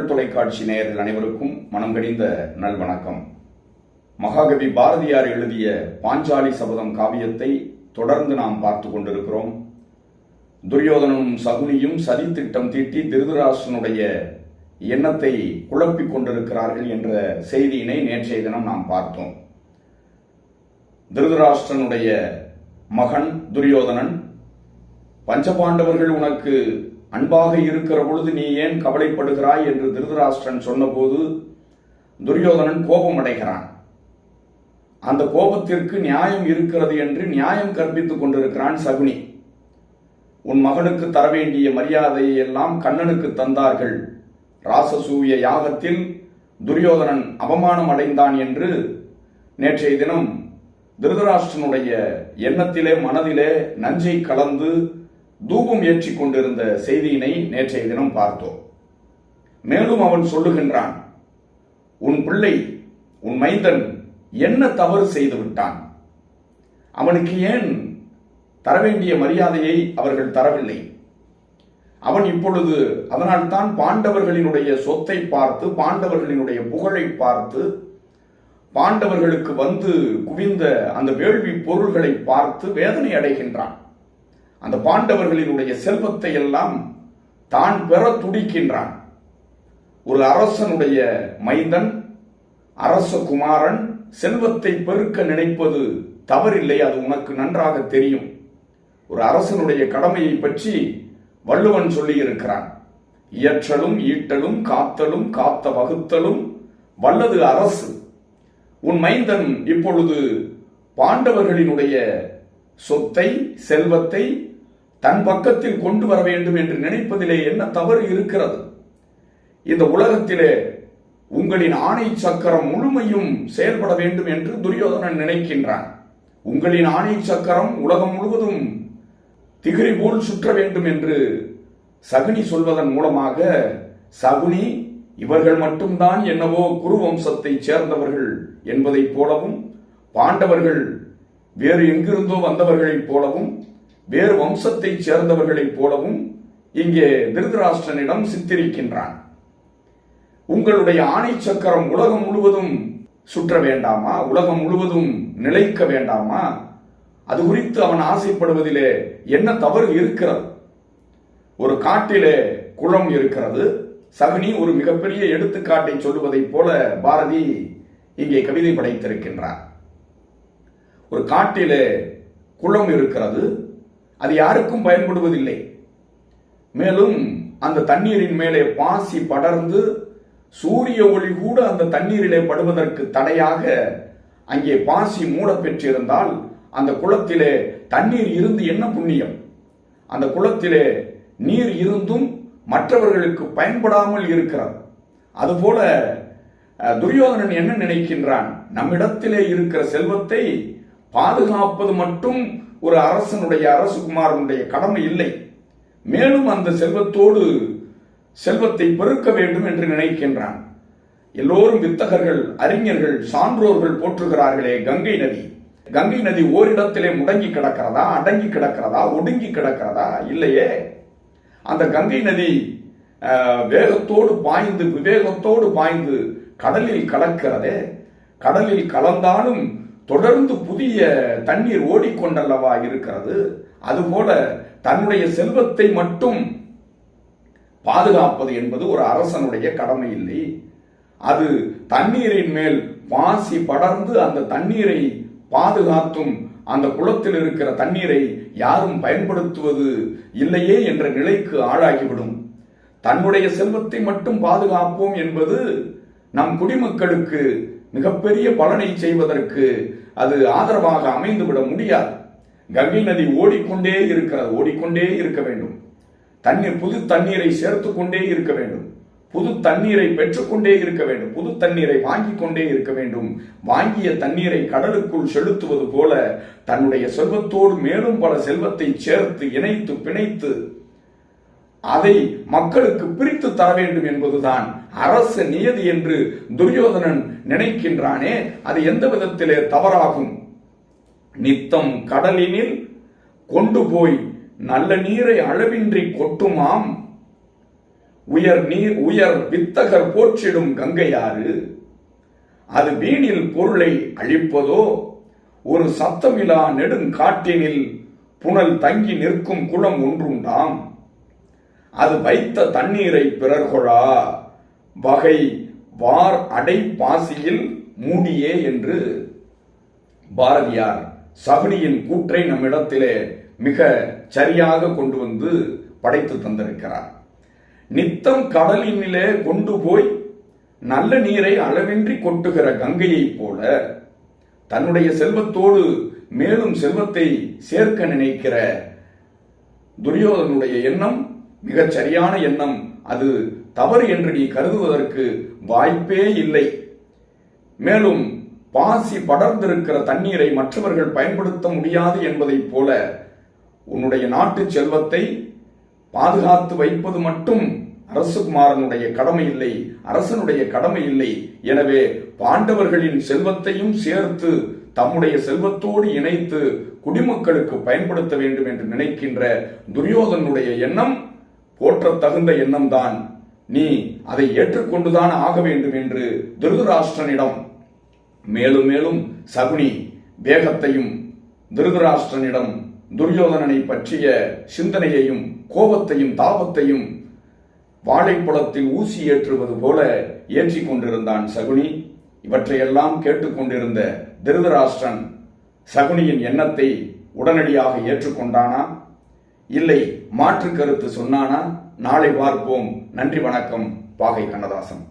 தமிழ் தொலைக்காட்சி நேயர்கள் அனைவருக்கும் மனம் கடிந்த நல்வணக்கம் மகாகவி பாரதியார் எழுதிய பாஞ்சாலி சபதம் காவியத்தை தொடர்ந்து நாம் பார்த்து கொண்டிருக்கிறோம். துரியோதனும் சகுனியும் சதி திட்டம் தீட்டி திருதராசனுடைய எண்ணத்தை குழப்பிக் கொண்டிருக்கிறார்கள் என்ற செய்தியினை நேற்றைய தினம் நாம் பார்த்தோம். திருதராஷ்டிரனுடைய மகன் துரியோதனன் பஞ்சபாண்டவர்கள் உனக்கு அன்பாக இருக்கிற பொழுது நீ ஏன் கவலைப்படுகிறாய் என்று திருதராஷ்டிரன் சொன்னபோது துரியோதனன் கோபம் அடைகிறான். அந்த கோபத்திற்கு நியாயம் இருக்கிறது என்று நியாயம் கற்பித்துக் கொண்டிருக்கிறான் சகுனி. உன் மகனுக்கு தர வேண்டிய மரியாதையை எல்லாம் கண்ணனுக்கு தந்தார்கள். ராசசூய யாகத்தில் துரியோதனன் அவமானம் அடைந்தான் என்று நேற்றைய தினம் திருதராஷ்டிரனுடைய எண்ணத்திலே மனதிலே நஞ்சை கலந்து தூபம் ஏற்றி கொண்டிருந்த செய்தியினை நேற்றைய தினம் பார்த்தோம். மேலும் அவன் சொல்லுகின்றான் உன் பிள்ளை உன் மைந்தன் என்ன தவறு செய்து விட்டான்? அவனுக்கு ஏன் தர வேண்டிய மரியாதையை அவர்கள் தரவில்லை? அவன் இப்பொழுது அதனால்தான் பாண்டவர்களினுடைய சொத்தை பார்த்து பாண்டவர்களினுடைய புகழை பார்த்து பாண்டவர்களுக்கு வந்து குவிந்த அந்த வேள்வி பொருள்களை பார்த்து வேதனை அடைகின்றான். அந்த பாண்டவர்களினுடைய செல்வத்தை எல்லாம் தான் பெற துடிக்கின்றான். ஒரு அரசனுடைய மைந்தன் அரச குமாரன் செல்வத்தை பெருக்க நினைப்பது தவறில்லை அது உனக்கு நன்றாக தெரியும். ஒரு அரசனுடைய கடமையை பற்றி வள்ளுவன் சொல்லியிருக்கிறான். இயற்றலும் ஈட்டலும் காத்தலும் காத்த வகுத்தலும் வல்லது அரசு. உன் மைந்தன் இப்பொழுது பாண்டவர்களினுடைய சொத்தை செல்வத்தை தன் பக்கத்தில் கொண்டு வர வேண்டும் என்று நினைப்பதிலே என்ன தவறு இருக்கிறது? இந்த உலகத்திலே உங்களின் ஆணை சக்கரம் முழுமையும் செயல்பட வேண்டும் என்று துரியோதனன் நினைக்கின்றான். உங்களின் ஆணை சக்கரம் உலகம் முழுவதும் திகிரி போல் சுற்ற வேண்டும் என்று சகுனி சொல்வதன் மூலமாக சகுனி இவர்கள் மட்டும்தான் என்னவோ குரு வம்சத்தை சேர்ந்தவர்கள் என்பதைப் போலவும் பாண்டவர்கள் வேறு எங்கிருந்தோ வந்தவர்களைப் போலவும் வேறு வம்சத்தைச் சேர்ந்தவர்களைப் போலவும் இங்கே திருதராஷ்டிரனிடம் சித்தரிக்கின்றான். உங்களுடைய ஆணை சக்கரம் உலகம் முழுவதும் சுற்ற வேண்டாமா? உலகம் முழுவதும் நிலைக்க வேண்டாமா? அது குறித்து அவன் ஆசைப்படுவதிலே என்ன தவறு இருக்கிறது? ஒரு காட்டிலே குளம் இருக்கிறது. சகுனி ஒரு மிகப்பெரிய எடுத்துக்காட்டை சொல்லுவதைப் போல பாரதி இங்கே கவிதை படைத்திருக்கின்றார். ஒரு காட்டிலே குளம் இருக்கிறது. அது யாருக்கும் பயன்படுவதில்லை. மேலும் அந்த தண்ணீரின் மேலே பாசி படர்ந்து சூரிய ஒளி கூட அந்த தண்ணீரிலே படுவதற்கு தடையாக அங்கே பாசி மூடப்பெற்றிருந்தால் அந்த குளத்திலே தண்ணீர் இருந்து என்ன புண்ணியம்? அந்த குளத்திலே நீர் இருந்தும் மற்றவர்களுக்கு பயன்படாமல் இருக்கிறார் அதுபோல துரியோதனன் என்ன நினைக்கின்றான்? நம்மிடத்திலே இருக்கிற செல்வத்தை பாதுகாப்பது மட்டும் ஒரு அரசனுடைய அரசகுமாரனுடைய கடமை இல்லை. மேலும் அந்த செல்வத்தோடு செல்வத்தை பெருக்க வேண்டும் என்று நினைக்கின்றான். எல்லோரும் வித்தகர்கள் அறிஞர்கள் சான்றோர்கள் போற்றுகிறார்களே கங்கை நதி. கங்கை நதி ஓரிடத்திலே முடங்கி கிடக்கிறதா அடங்கி கிடக்கிறதா ஒடுங்கி கிடக்கிறதா? இல்லையே. அந்த கங்கை நதி வேகத்தோடு பாய்ந்து விவேகத்தோடு பாய்ந்து கடலில் கலக்கிறதே கடலில் கலந்தாலும் தொடர்ந்து புதிய தண்ணீர் ஓடிக்கொண்டல்லவா இருக்கிறது. அதுபோல தன்னுடைய செல்வத்தை மட்டும் பாதுகாப்பது என்பது ஒரு அரசனுடைய கடமை இல்லை. அது தண்ணீரின் மேல் பாசி படர்ந்து அந்த தண்ணீரை பாதுகாத்தும் அந்த குளத்தில் இருக்கிற தண்ணீரை யாரும் பயன்படுத்துவது இல்லையே என்ற நிலைக்கு ஆளாகிவிடும். தன்னுடைய செல்வத்தை மட்டும் பாதுகாப்போம் என்பது நம் குடிமக்களுக்கு மிகப்பெரிய பலனை செய்வதற்கு அது ஆதரவாக அமைந்துவிட முடியாது. கங்கை நதி ஓடிக்கொண்டே இருக்கிறது ஓடிக்கொண்டே இருக்க வேண்டும். தண்ணீர் புது தண்ணீரை சேர்த்து கொண்டே இருக்க வேண்டும். புது தண்ணீரை பெற்றுக்கொண்டே இருக்க வேண்டும். புது தண்ணீரை வாங்கிக் கொண்டே இருக்க வேண்டும். வாங்கிய தண்ணீரை கடலுக்குள் செலுத்துவது போல தன்னுடைய செல்வத்தோடு மேலும் பல செல்வத்தை சேர்த்து இணைத்து பிணைத்து அதை மக்களுக்கு பிரித்து தர வேண்டும் என்பதுதான் அரச நியதி என்று துரியோதனன் நினைக்கின்றானே. அது எந்த விதத்திலே தவறாகும்? நித்தம் கடலினில் கொண்டு போய் நல்ல நீரை அளவின்றி கொட்டுமாம். உயர் நீர் உயர் வித்தகர் போற்றிடும் கங்கையாறு. அது வீணில் பொருளை அழிப்பதோ? ஒரு சத்தமிலா நெடுங்காட்டினில் புனல் தங்கி நிற்கும் குளம் ஒன்றுண்டாம். அது வைத்த தண்ணீரை பிறர்கொழா. வகை வார் அடை பாசியில் மூடியே என்று பாரதியார் சகுனியின் கூற்றை நம்மிடத்திலே மிக சரியாக கொண்டு வந்து படைத்து தந்திருக்கிறார். நித்தம் கடலினிலே கொண்டு போய் நல்ல நீரை அளவின்றி கொட்டுகிற கங்கையைப் போல தன்னுடைய செல்வத்தோடு மேலும் செல்வத்தை சேர்க்க நினைக்கிற துரியோதனுடைய எண்ணம் மிகச் சரியான எண்ணம். அது தவறு என்று நீ கருதுவதற்கு வாய்ப்பே இல்லை. மேலும் பாசி படர்ந்திருக்கிற தண்ணீரை மற்றவர்கள் பயன்படுத்த முடியாது என்பதைப் போல உன்னுடைய நாட்டு செல்வத்தை பாதுகாத்து வைப்பது மட்டும் அரசகுமாரனுடைய கடமை இல்லை அரசனுடைய கடமை இல்லை. எனவே பாண்டவர்களின் செல்வத்தையும் சேர்த்து தம்முடைய செல்வத்தோடு இணைத்து குடிமக்களுக்கு பயன்படுத்த வேண்டும் என்று நினைக்கின்ற துரியோதனுடைய எண்ணம் போற்றத் தகுந்த எண்ணம்தான். நீ அதை ஏற்றுக்கொண்டுதான் ஆக வேண்டும் என்று திருதராஷ்டிரனிடம் மேலும் மேலும் சகுனி வேகத்தையும் திருதராஷ்டிரனிடம் துரியோதனனை பற்றிய சிந்தனையையும் கோபத்தையும் தாபத்தையும் வாழைப்பழத்தில் ஊசி ஏற்றுவது போல ஏற்றி கொண்டிருந்தான் சகுனி. இவற்றையெல்லாம் கேட்டுக்கொண்டிருந்த திருதராஷ்டிரன் சகுனியின் எண்ணத்தை உடனடியாக ஏற்றுக்கொண்டானா? இல்லை மாற்று கருத்து சொன்னானா? நாளை பார்ப்போம். நன்றி வணக்கம். பாகை கண்ணதாசன்.